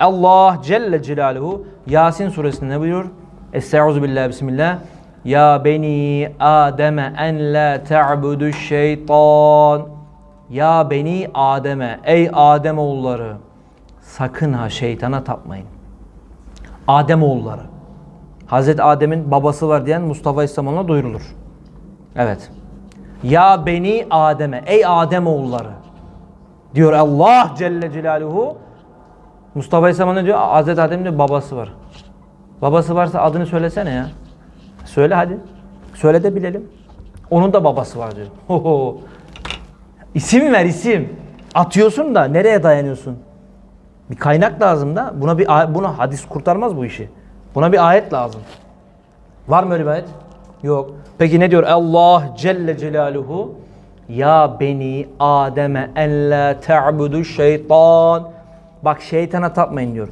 Allah Celle Celaluhu Yasin suresinde ne buyuruyor? Estaizu billahi bismillah. Ya beni Adem'e en la ta'budu şeytan. Ya beni Adem'e ey Adem oğulları sakın ha şeytana tapmayın. Adem oğulları. Hazreti Adem'in babası var diyen Mustafa İslamoğlu'na duyurulur. Evet. Ya beni Adem'e ey Adem oğulları diyor Allah Celle Celaluhu Mustafa ne diyor? Hazreti Adem'in diyor babası var. Babası varsa adını söylesene ya. Söyle hadi. Söyle de bilelim. Onun da babası var diyor. Hoho. İsim ver isim. Atıyorsun da nereye dayanıyorsun? Bir kaynak lazım da. Buna bir buna hadis kurtarmaz bu işi. Buna bir ayet lazım. Var mı öyle bir ayet? Yok. Peki ne diyor? Allah Celle Celaluhu Ya beni Adem'e en la te'budu şeytan Bak şeytana tapmayın diyor.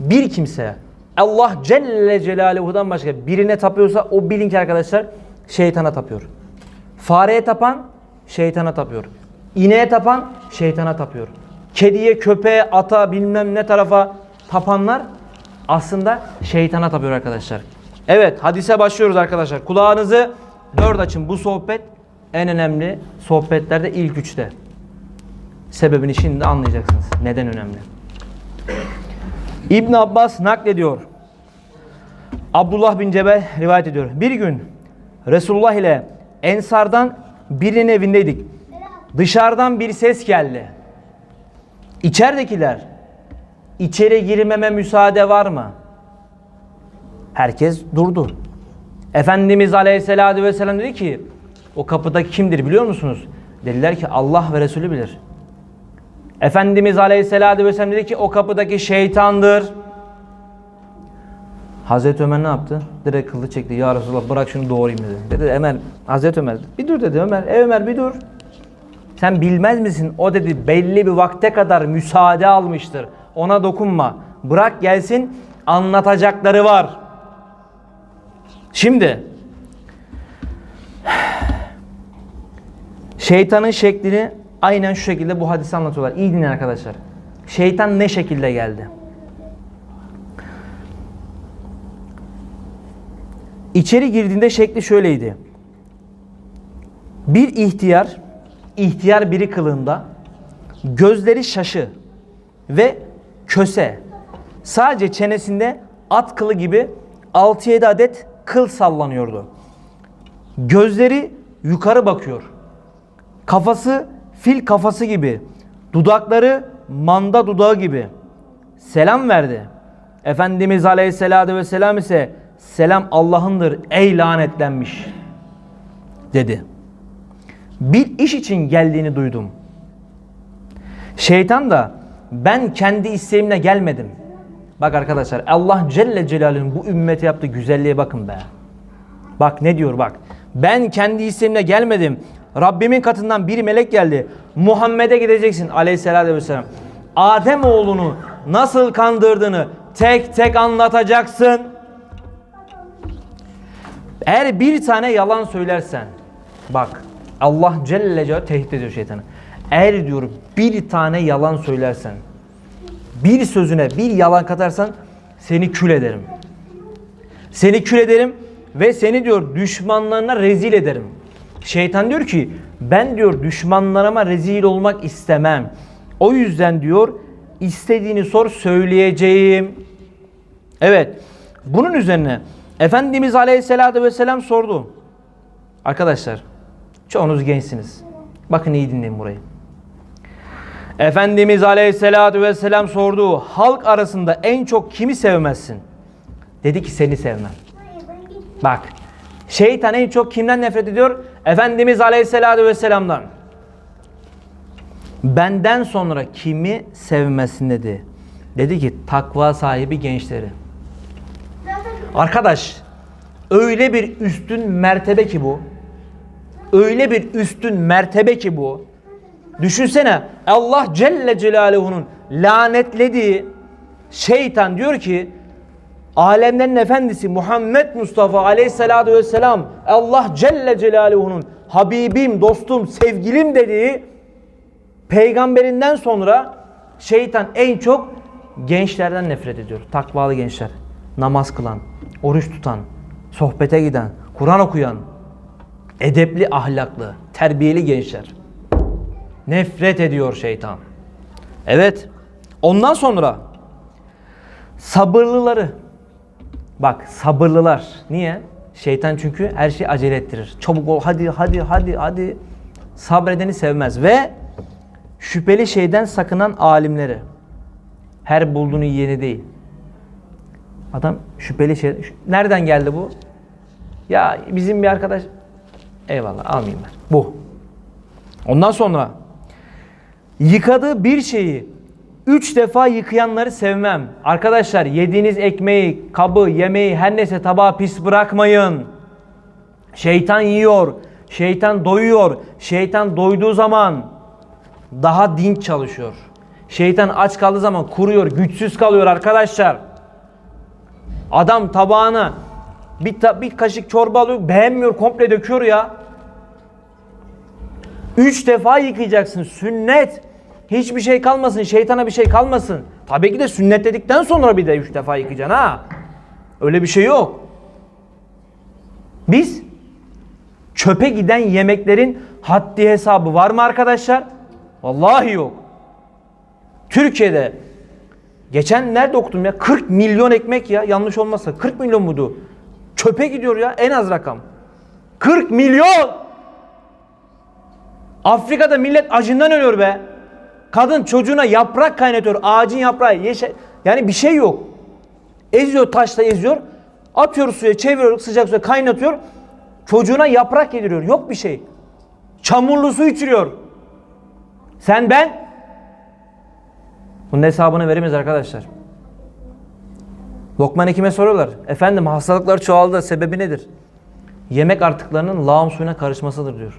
Bir kimse Allah Celle Celaluhu'dan başka birine tapıyorsa o bilin ki arkadaşlar şeytana tapıyor. Fareye tapan şeytana tapıyor. İneğe tapan şeytana tapıyor. Kediye, köpeğe, ata bilmem ne tarafa tapanlar aslında şeytana tapıyor arkadaşlar. Evet hadise başlıyoruz arkadaşlar. Kulağınızı dört açın. Bu sohbet en önemli sohbetlerde ilk üçte. Sebebini şimdi anlayacaksınız. Neden önemli? İbn Abbas naklediyor. Abdullah bin Cebel rivayet ediyor. Bir gün Resulullah ile Ensardan birinin evindeydik. Dışarıdan bir ses geldi. İçeridekiler içeri girmeme müsaade var mı? Herkes durdu. Efendimiz Aleyhisselatü Vesselam dedi ki o kapıdaki kimdir biliyor musunuz? Dediler ki Allah ve Resulü bilir. Efendimiz Aleyhisselatü Vesselam dedi ki o kapıdaki şeytandır. Hazreti Ömer ne yaptı? Direkt kılıç çekti. Ya Resulallah bırak şunu doğrayayım dedi. Dedi Ömer, Hazreti Ömer bir dur dedi Ömer. Ey Ömer bir dur. Sen bilmez misin? O dedi belli bir vakte kadar müsaade almıştır. Ona dokunma. Bırak gelsin anlatacakları var. Şimdi şeytanın şeklini aynen şu şekilde bu hadisi anlatıyorlar. İyi dinleyin arkadaşlar. Şeytan ne şekilde geldi? İçeri girdiğinde şekli şöyleydi. Bir ihtiyar, ihtiyar biri kılığında, gözleri şaşı ve köse. Sadece çenesinde at kılı gibi 6-7 adet kıl sallanıyordu. Gözleri yukarı bakıyor. Kafası fil kafası gibi. Dudakları manda dudağı gibi. Selam verdi. Efendimiz Aleyhisselatü Vesselam ise selam Allah'ındır ey lanetlenmiş dedi. Bir iş için geldiğini duydum. Şeytan da ben kendi isteğimle gelmedim. Bak arkadaşlar Allah Celle Celaluhu'nun bu ümmete yaptığı güzelliğe bakın be. Bak ne diyor bak. Ben kendi isteğimle gelmedim. Rabbimin katından bir melek geldi. Muhammed'e gideceksin aleyhissalatü vesselam. Adem oğlunu nasıl kandırdığını tek tek anlatacaksın. Eğer bir tane yalan söylersen bak Allah Celle Celaluhu tehdit ediyor şeytanı. Eğer diyor bir tane yalan söylersen bir sözüne bir yalan katarsan seni kül ederim. Seni kül ederim ve seni diyor düşmanlarına rezil ederim. Şeytan diyor ki ben diyor düşmanlarıma rezil olmak istemem. O yüzden diyor istediğini sor söyleyeceğim. Evet. Bunun üzerine Efendimiz Aleyhisselatü Vesselam sordu. Arkadaşlar çoğunuz gençsiniz. Bakın iyi dinleyin burayı. Efendimiz Aleyhisselatü Vesselam sordu. Halk arasında en çok kimi sevmezsin? Dedi ki seni sevmem. Bak şeytan en çok kimden nefret ediyor? Efendimiz Aleyhisselatü Vesselam'dan. Benden sonra kimi sevmesin dedi. Dedi ki takva sahibi gençleri. Arkadaş öyle bir üstün mertebe ki bu. Öyle bir üstün mertebe ki bu. Düşünsene Allah Celle Celaluhu'nun lanetlediği şeytan diyor ki alemlerin efendisi Muhammed Mustafa aleyhissalatu vesselam Allah Celle Celaluhu'nun Habibim, dostum, sevgilim dediği peygamberinden sonra şeytan en çok gençlerden nefret ediyor. Takvalı gençler. Namaz kılan, oruç tutan, sohbete giden, Kur'an okuyan, edepli, ahlaklı, terbiyeli gençler. Nefret ediyor şeytan. Evet. Ondan sonra sabırlıları. Bak sabırlılar. Niye? Şeytan çünkü her şeyi acele ettirir. Çabuk ol hadi hadi hadi hadi. Sabredeni sevmez ve şüpheli şeyden sakınan alimleri. Her bulduğunu yiyeni değil. Adam şüpheli şey. Nereden geldi bu? Ya bizim bir arkadaş eyvallah almayayım ben. Bu. Ondan sonra yıkadığı bir şeyi üç defa yıkayanları sevmem. Arkadaşlar yediğiniz ekmeği, kabı, yemeği her neyse tabağı pis bırakmayın. Şeytan yiyor, şeytan doyuyor. Şeytan doyduğu zaman daha dinç çalışıyor. Şeytan aç kaldığı zaman kuruyor, güçsüz kalıyor arkadaşlar. Adam tabağına bir, ta- bir kaşık çorba alıyor, beğenmiyor, komple döküyor ya. Üç defa yıkayacaksın. Sünnet. Hiçbir şey kalmasın. Şeytana bir şey kalmasın. Tabii ki de sünnet dedikten sonra bir de üç defa yıkayacaksın ha. Öyle bir şey yok. Biz çöpe giden yemeklerin haddi hesabı var mı arkadaşlar? Vallahi yok. Türkiye'de geçen nerede okudum ya 40 milyon ekmek ya yanlış olmazsa 40 milyon muydu? Çöpe gidiyor ya en az rakam. 40 milyon! Afrika'da millet acından ölüyor be. Kadın çocuğuna yaprak kaynatıyor. Ağacın yaprağı. Yeşe... Yani bir şey yok. Eziyor taşla eziyor. Atıyor suya çeviriyor sıcak suya kaynatıyor. Çocuğuna yaprak yediriyor. Yok bir şey. Çamurlu su içiriyor. Sen ben bunun hesabını veremeyiz arkadaşlar. Lokman Hekim'e soruyorlar. Efendim hastalıklar çoğaldı. Sebebi nedir? Yemek artıklarının lağım suyuna karışmasıdır diyor.